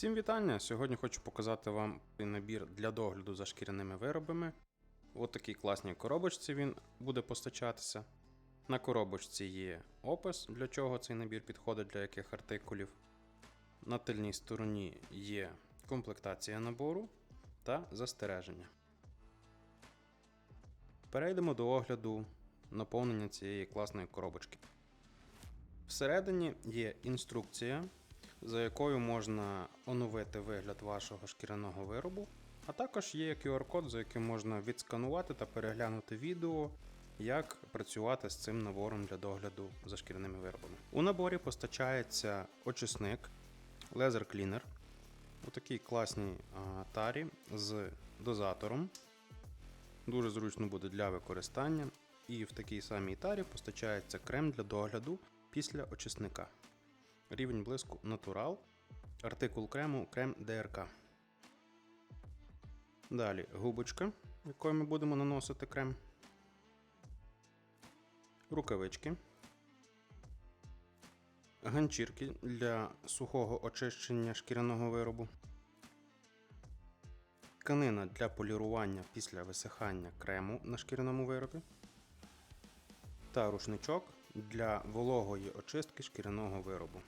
Всім вітання! Сьогодні хочу показати вам набір для догляду за шкіряними виробами. Ось такій класній коробочці він буде постачатися. На коробочці є опис, для чого цей набір підходить для яких артикулів. На тильній стороні є комплектація набору та застереження. Перейдемо до огляду наповнення цієї класної коробочки. Всередині є інструкція, за якою можна оновити вигляд вашого шкіряного виробу, а також є QR-код, за яким можна відсканувати та переглянути відео, як працювати з цим набором для догляду за шкіряними виробами. У наборі постачається очисник, лезер клінер у такій класній тарі з дозатором. Дуже зручно буде для використання. І в такій самій тарі постачається крем для догляду після очисника. Рівень блиску натурал. Артикул крему крем ДРК. Далі губочка, якою ми будемо наносити крем. Рукавички. Ганчірки для сухого очищення шкіряного виробу. Тканина для полірування після висихання крему на шкіряному виробі. Та рушничок для вологої очистки шкіряного виробу.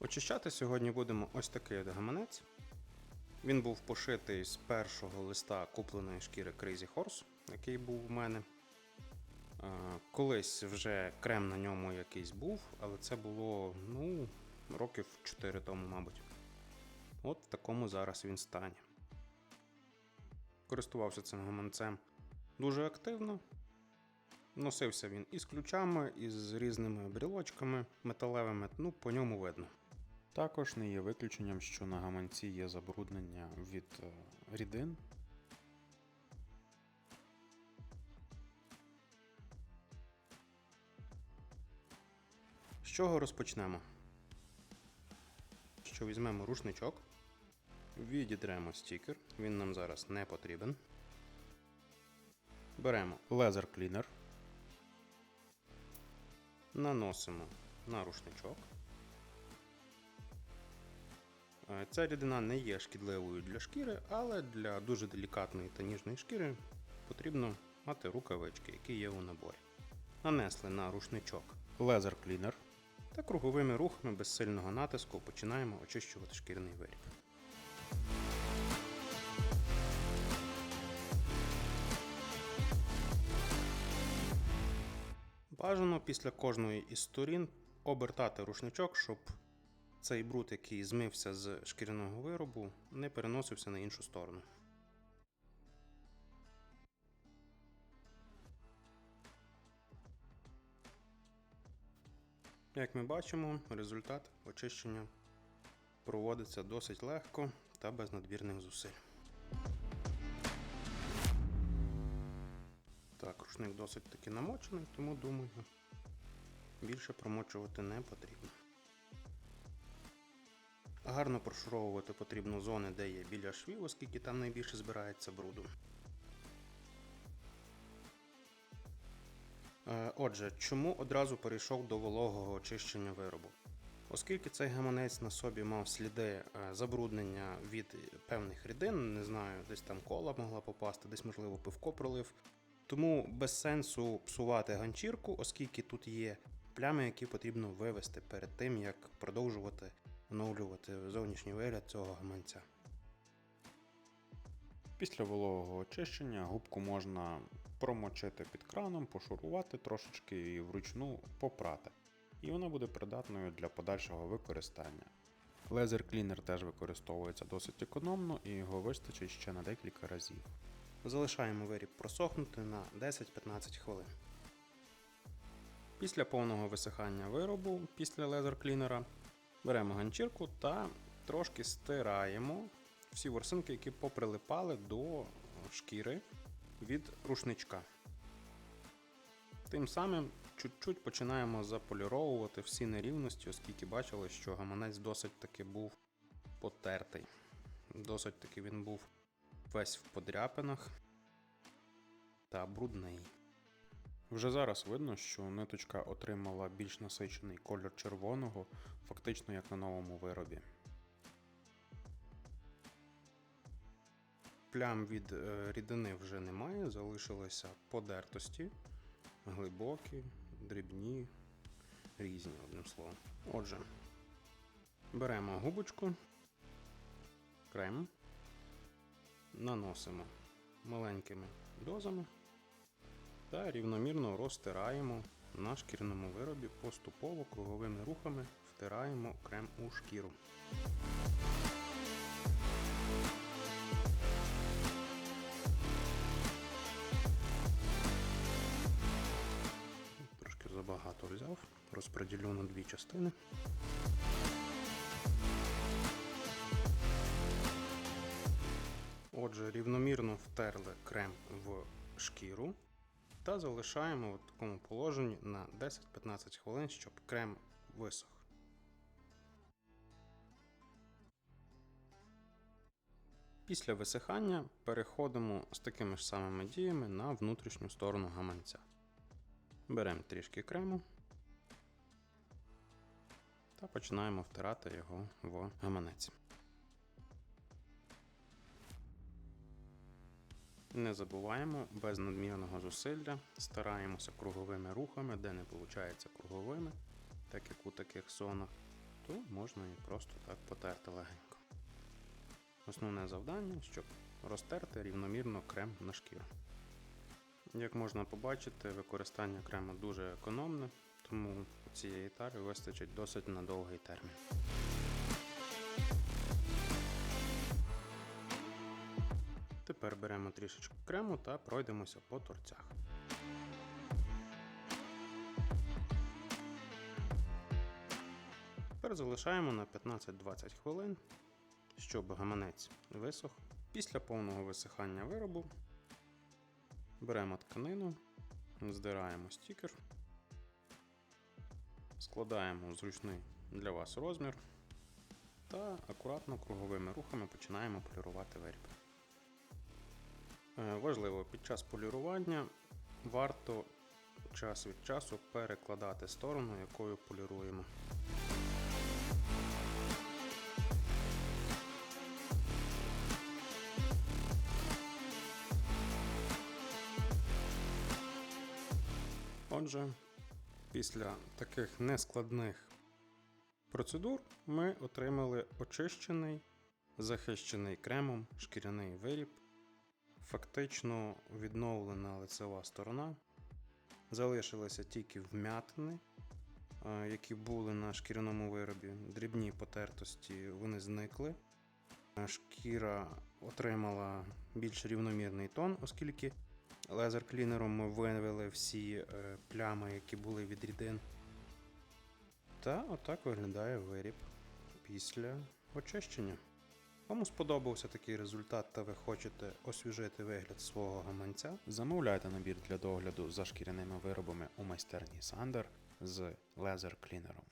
Очищати сьогодні будемо ось такий гаманець. Він був пошитий з першого листа купленої шкіри Crazy Horse, який був у мене. Е, Колись вже крем на ньому якийсь був, але це було ну, років 4 тому, мабуть. От в такому зараз він стані. Користувався цим гаманцем дуже активно. Носився він із ключами, і з різними брілочками металевими, ну, по ньому видно. Також не є виключенням, що на гаманці є забруднення від е, рідин. З чого розпочнемо? Що візьмемо рушничок, відідремо стікер, він нам зараз не потрібен. Беремо лезер клінер, наносимо на рушничок. Е, Ця рідина не є шкідливою для шкіри, але для дуже делікатної та ніжної шкіри потрібно мати рукавички, які є у наборі. Нанесли на рушничок лезер клінер та круговими рухами без сильного натиску починаємо очищувати шкіряний виріб. Бажано після кожної із сторін обертати рушничок, щоб цей бруд, який змився з шкіряного виробу, не переносився на іншу сторону. Як ми бачимо, результат очищення проводиться досить легко та без надмірних зусиль. Рушник досить таки намочений, тому думаю, більше промочувати не потрібно. Гарно прошуровувати потрібно зони, де є біля швів, оскільки там найбільше збирається бруду. Е, Отже, чому одразу перейшов до вологого очищення виробу? Оскільки цей гаманець на собі мав сліди е, забруднення від певних рідин, не знаю, десь там кола могла попасти, десь, можливо, пивко пролив. Тому без сенсу псувати ганчірку, оскільки тут є плями, які потрібно вивести перед тим, як продовжувати оновлювати зовнішній вигляд цього гаманця. Після вологого очищення губку можна промочити під краном, пошурувати трошечки і вручну попрати. І вона буде придатною для подальшого використання. Лезер клінер теж використовується досить економно і його вистачить ще на декілька разів. Залишаємо виріб просохнути на 10-15 хвилин. Після повного висихання виробу, після лезер клінера, беремо ганчірку та трошки стираємо всі ворсинки, які поприлипали до шкіри від рушничка. Тим самим чуть-чуть починаємо заполіровувати всі нерівності, оскільки бачили, що гаманець досить таки був потертий. Досить таки він був весь в подряпинах та брудний. Вже зараз видно, що ниточка отримала більш насичений колір червоного, фактично як на новому виробі. Плям від е, рідини вже немає, залишилися подертості, глибокі, дрібні, різні, одним словом. Отже, беремо губочку, крем, наносимо маленькими дозами та рівномірно розтираємо на шкіряному виробі поступово круговими рухами втираємо крем у шкіру. Трошки забагато взяв, розподілю на дві частини. Отже, рівномірно втерли крем в шкіру та залишаємо в такому положенні на 10-15 хвилин, щоб крем висох. Після висихання переходимо з такими ж самими діями на внутрішню сторону гаманця. Беремо трішки крему та починаємо втирати його в гаманець. Не забуваємо без надмірного зусилля, стараємося круговими рухами, де не виходить круговими, так як у таких зонах, то можна і просто так потерти легенько. Основне завдання, щоб розтерти рівномірно крем на шкіру. Як можна побачити, використання крему дуже економне, тому цієї тари вистачить досить на довгий термін. Тепер беремо трішечки крему та пройдемося по торцях. Тепер залишаємо на 15-20 хвилин, щоб гаманець висох. Після повного висихання виробу беремо тканину, здираємо стікер, складаємо зручний для вас розмір та акуратно круговими рухами починаємо полірувати виріб. Е, Важливо, під час полірування варто час від часу перекладати сторону, якою поліруємо. Отже, після таких нескладних процедур ми отримали очищений, захищений кремом шкіряний виріб фактично відновлена лицева сторона. Залишилися тільки вмятини, е, які були на шкіряному виробі. Дрібні потертості вони зникли. Е, Шкіра отримала більш рівномірний тон, оскільки лазер-клінером ми вивели всі е, плями, які були від рідин. Та отак виглядає виріб після очищення. Кому сподобався такий результат та ви хочете освіжити вигляд свого гаманця, Замовляйте набір для догляду за шкіряними виробами у майстерні Сандер з лезер клінером.